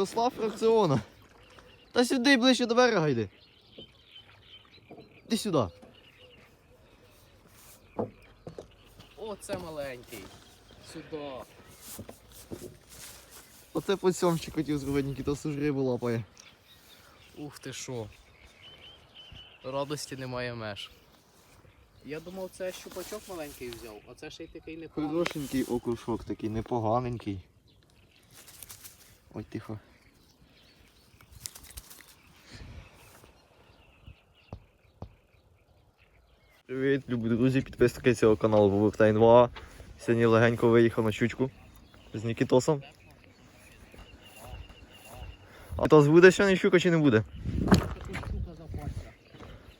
Росла фракціона. Та сюди ближче до берега йди. Іди сюди. О, це маленький. Сюди. Оце подсьомчик хотів зробити, Нікітос ж рибу лапає. Ух ти що. Радості немає меж. Я думав, це щупачок маленький взяв, а це ще й такий непоганий. Хорошенький окушок такий, непоганенький. Ой, тихо. Привіт, любі друзі, підписники цього каналу Повертайн 2. Сьогодні легенько виїхав на щучку з Нікітосом. А то буде сьогодні щука чи не буде?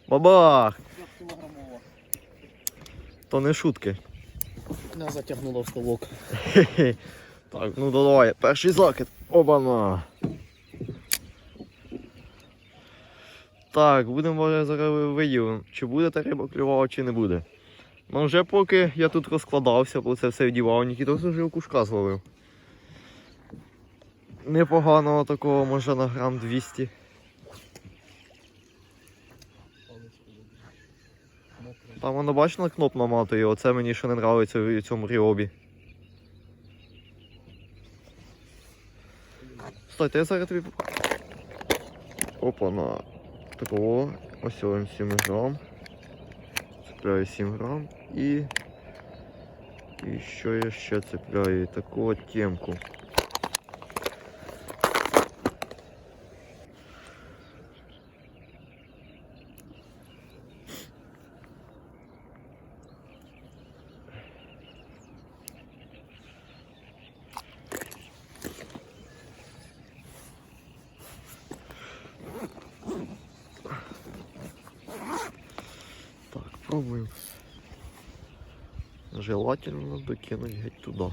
Бабах! То не шутки. Не затягнуло в ставок. Так, ну давай, перший закид. Оба-на. Так, будемо може, зараз виділимо, чи буде та риба клювала, чи не буде. Ну вже поки я тут розкладався, бо це все вдівав, Нікітос вже окушка зловив. Непоганого такого, може на грам 200. Там воно бачила кноп наматує, оце мені ще не подобається в цьому ріобі. Стойте, я зараз тобі. Опа, на такого. Ось він 7 грам. Цепляю 7 грам і. І що я ще цепляю? Таку темку. Пробуем. Желательно докинуть геть туда.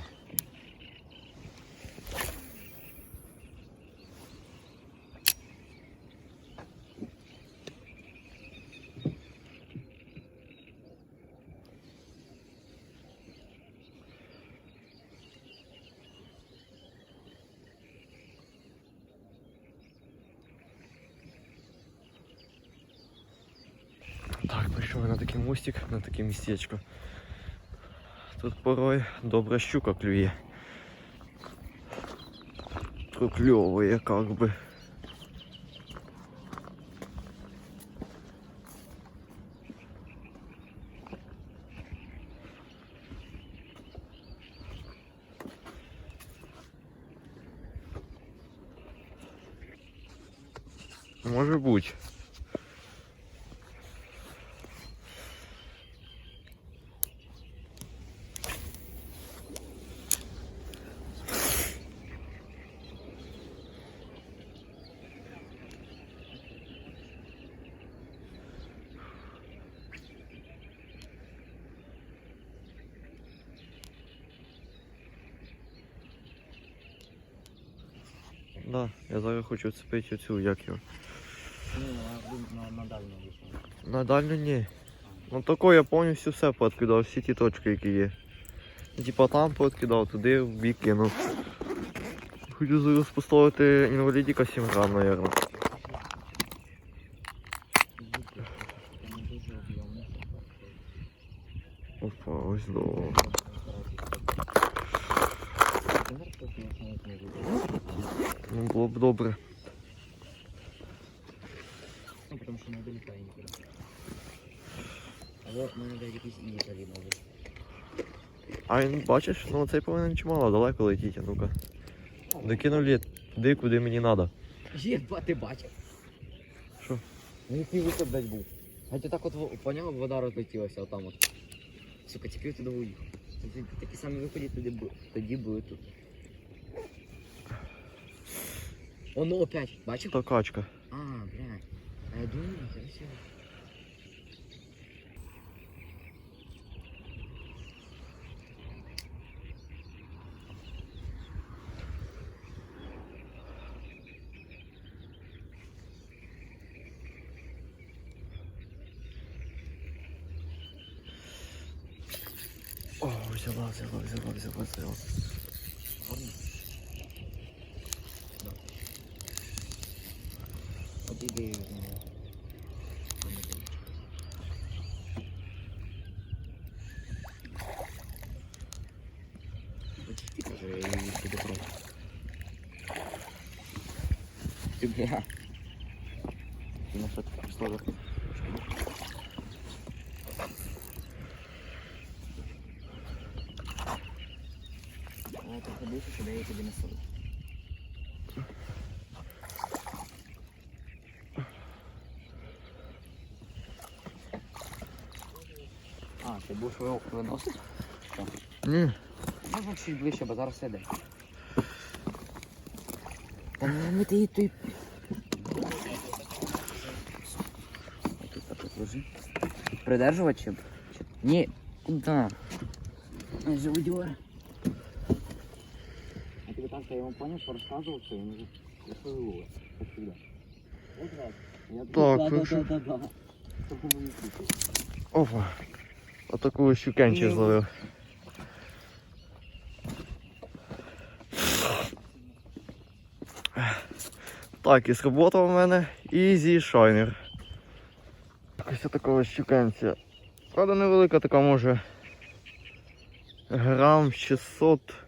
Так, прийшов я на такий мостик, на таке містечко. Тут порой добра щука клює. Прокльовує как би. Да, я зараз хочу цепити оцю, як його. на, на дальню. На дальню ні. Ну тако я повністю все пооткидав, всі ті точки, які є. Типа там пооткидав, туди в бік кинув. Хочу зараз поставити інвалідіка 7 грам, наверное. Опа, ось до. Ну було б добре. Ну, потому что не долетаю никуда. А вот мы надо якийсь інший рівень може. А він бачиш, ну цей повинен чимало далеко летіти, ну-ка. Докинули туди, куди мені треба. Є, ба- ти бачив. Що? Ну який виход дать був. А ти так от поняв, вода розлетілася отам от. Сука, тільки туди уїхав. Такі- самі виходи тоді, бу- тоді були тут. Оно опять, бачив? То качка. А, блядь. А я думаю, красиво. О, взяла, взяла, взяла, взяла, взяла. Ладно. От іди. Почти каже, я її сюди просто. Ти бля. Ти на що таке слово? Ходиш, щоб я її тобі солив. А, ти будеш ви- виносити? Ні. Можна чуть ближче, бо зараз сиде. Та не ми ти її той. Тут так от. Придержувати чи? Ні. Куда? Живодьор. Так, я вам поняв, що розказував, що він вже розповів. Як завжди. От раз. Я Так, да, ну да, да, да, да. Тобто мені слухай. Опа. Отаку щукенчик Ні. зловив. Так, і сработав у мене Easy Shiner. Ось такого щукенця. Правда невелика така може. Грам 600.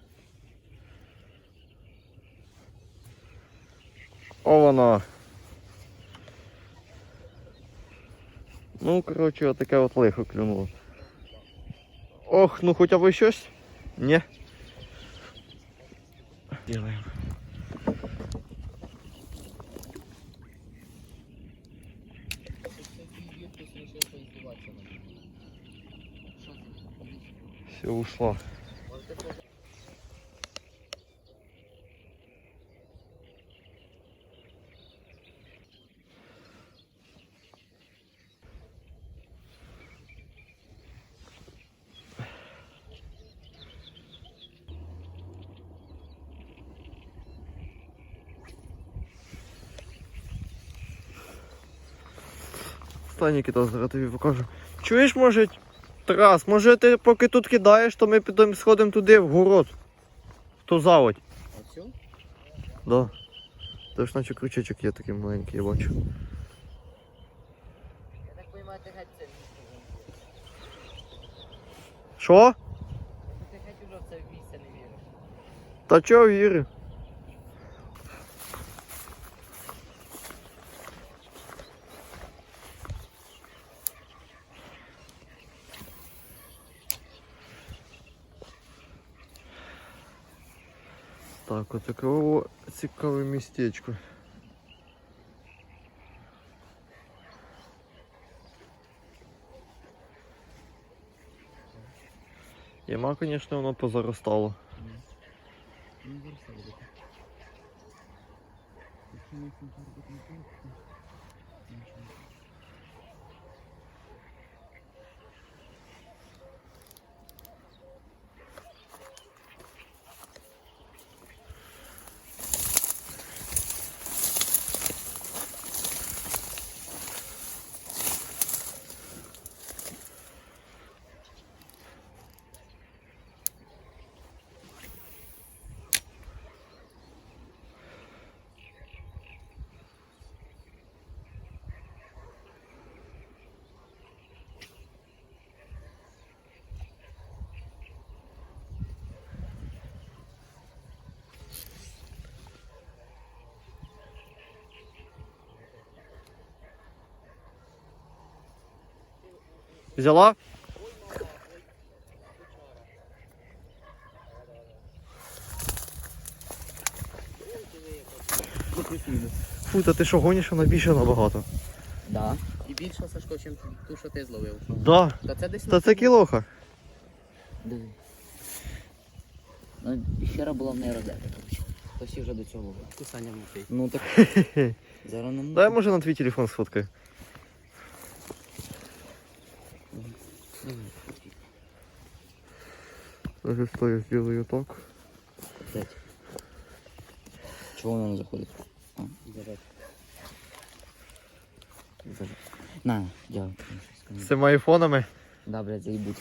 О вона. Ну, коротше, отаке от лихо клюнуло. Ох, ну хоча б щось? Ні. Ділаємо. Все, ушла. Стань, Нікіта, зараз тобі покажу. Чуєш, може, Тарас, може ти поки тут кидаєш, то ми підемо сходимо туди, в город. В ту заводь. Все? Да. Це ж наче крючечок є такий маленький, я бачу. Я так розумію, ти геть це Що? Ти геть уже в це місце не віриш. Та чого вірю? Так, от такого цікаве містечко. Яма, звісно, воно позаростало. Ну, зараз все буде. Якщо ми цим зробити не Взяла? Фу, та ти що гониш, вона більше набагато. Да. І більше, Сашко, чим ту, що ти зловив. Да. Та це десь Та це кілоха. Диви. Ну, піщера була в неї розета, коротше. Хтось і вже до цього був. Кусання внутрі. Ну так. Зараз не Дай може на твій телефон сфоткай. Даже что я сделаю так. Опять. Чего он заходит? А? Зажать. Зажать. На, делай. З цими айфонами? Да, блядь, заебуть.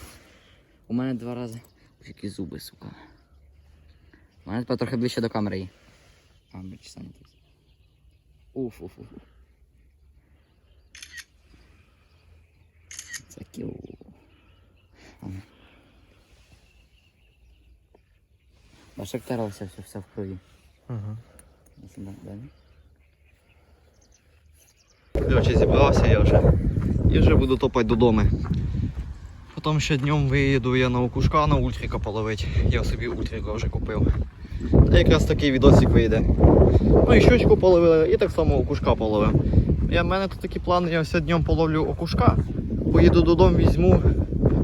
У мене два рази. Які зуби, сука. У мене тепер трохи ближче до камери. є. А, ну, блядь, часа не тут. Уф, уф, уф. Це кіл. Бачиш, як все, все в крові. Ага. Ось далі. Коротше, зібрався я вже. І вже буду топати додому. Потім ще днем виїду я на окушка на ультрика половить. Я собі ультрика вже купив. Та якраз такий відосик вийде. Ну і щучку половили, і так само окушка половив. Я, в мене тут такі плани, я все днем половлю окушка, поїду додому, візьму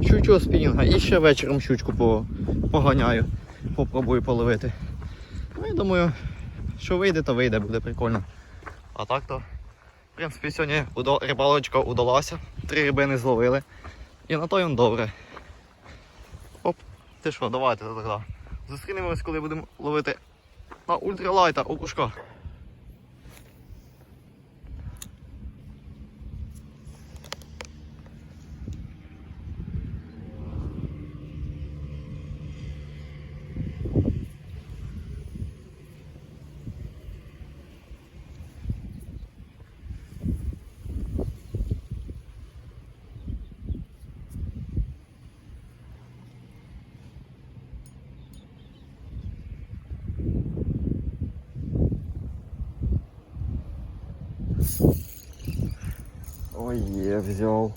щучого спінінга і ще вечором щучку поганяю. Попробую половити. Ну я думаю, що вийде, то вийде, буде прикольно. А так то. В принципі, сьогодні рибалочка удалася. Три рибини зловили. І на то їм добре. Оп, ти що, давайте тоді. Зустрінемось, коли будемо ловити на ультралайта окушка. Ой, є, взяв.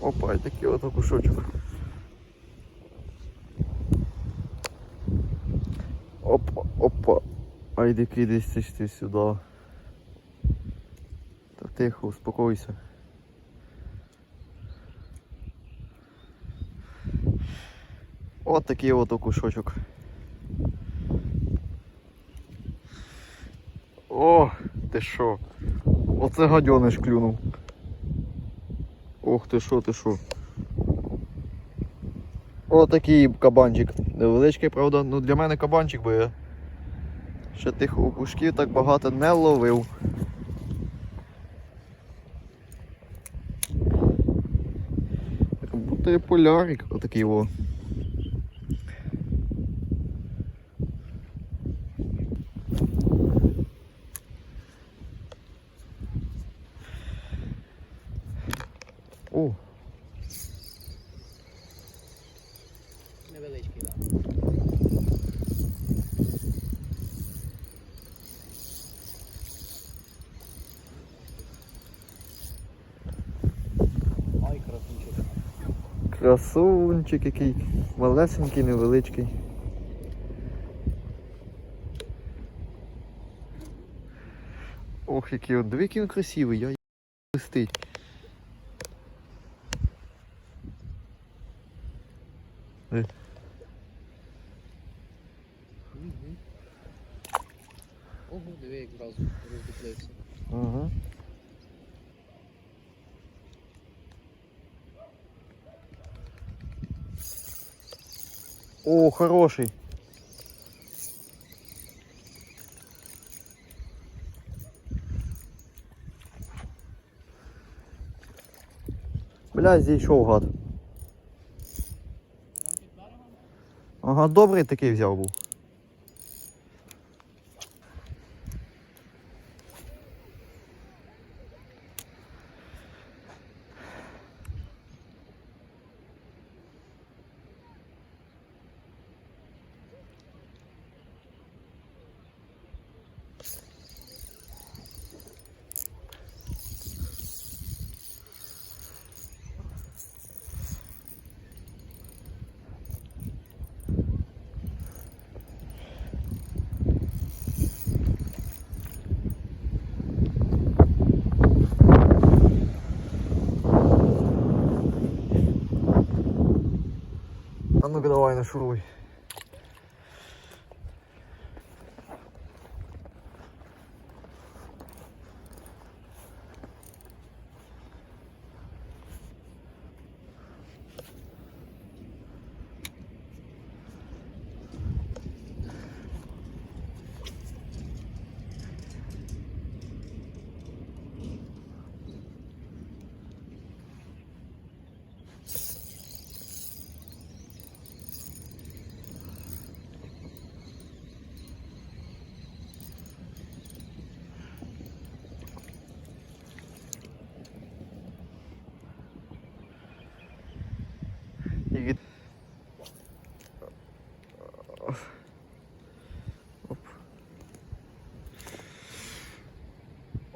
Опа, і такий от окушочок. Опа, опа. Айди кидайся ти сюди. Та тихо, успокойся. От такий от окушочок. О, ти що? Оце гадьониш клюнув. Ох ти що, ти що. О, такий кабанчик. Невеличкий, правда, ну для мене кабанчик, бо я ще тих окушків так багато не ловив. Як будто полярик отакий. О, Невеличкий, так. Ай, красунчик. Красунчик який. Малесенький, невеличкий. Ох, який от диви, він красивий, я листить. Ого, диви, як зразу роздуплився. Ага. О, хороший. Бля, зійшов гад. Ага, добрий такий взяв був. Давай нашуруй.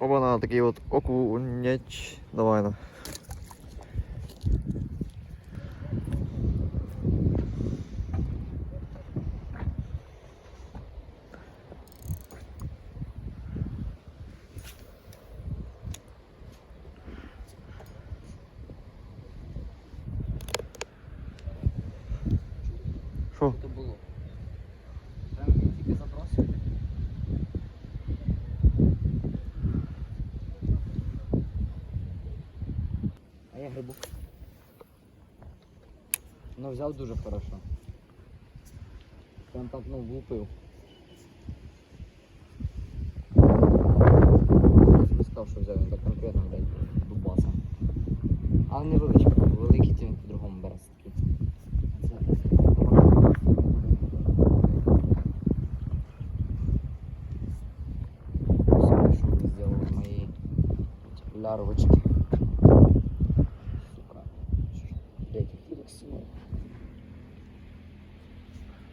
Оба такий от окунеч. Давай на. Грибу. Ну взяв дуже хорошо. Прям так, ну, влупив. Не сказав, що взяв, він так конкретно блядь, дубаса. Але невеличкий, великий то по-другому бере такий. Все, вы сделали мои эти лярвочки.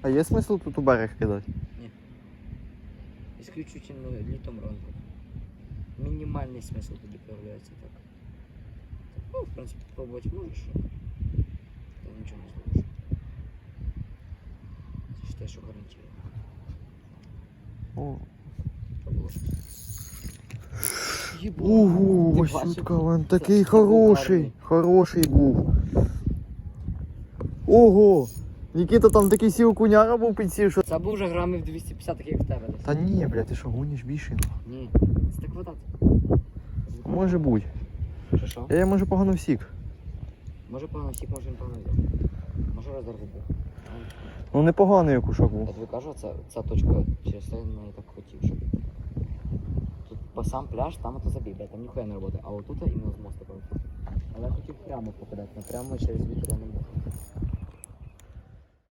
А є смисл тут у берег кидати? Исключительно літом ранку. Мінімальний смисл тоді появляється так. Ну, в принципі, пробувати можеш. Та нічого не зробиш. Це ж те, що гарантує. О. Що було? Угу, Ти Васютка, бачив? він Це- такий це був хороший, гарний. хороший був. Ого! Нікіта там такий сів куняра був підсів, що. Це був вже грамів 250 таких як в тебе десь. Та ні, блядь, ти що гониш більше? Ні, це так вода. Може бути. Що що? Я може погано всік. Може погано всіх, може він погано взяв. Може роздор був. Ну непоганий як кушок Я був. тобі кажу, це, ця точка через це я не так хотів, щоб. Тут по сам пляж, там ото забій, блядь, там ніхуя не роботи, а отут іменно з прям. Але я хотів прямо попадати, прямо через вітер я не можу.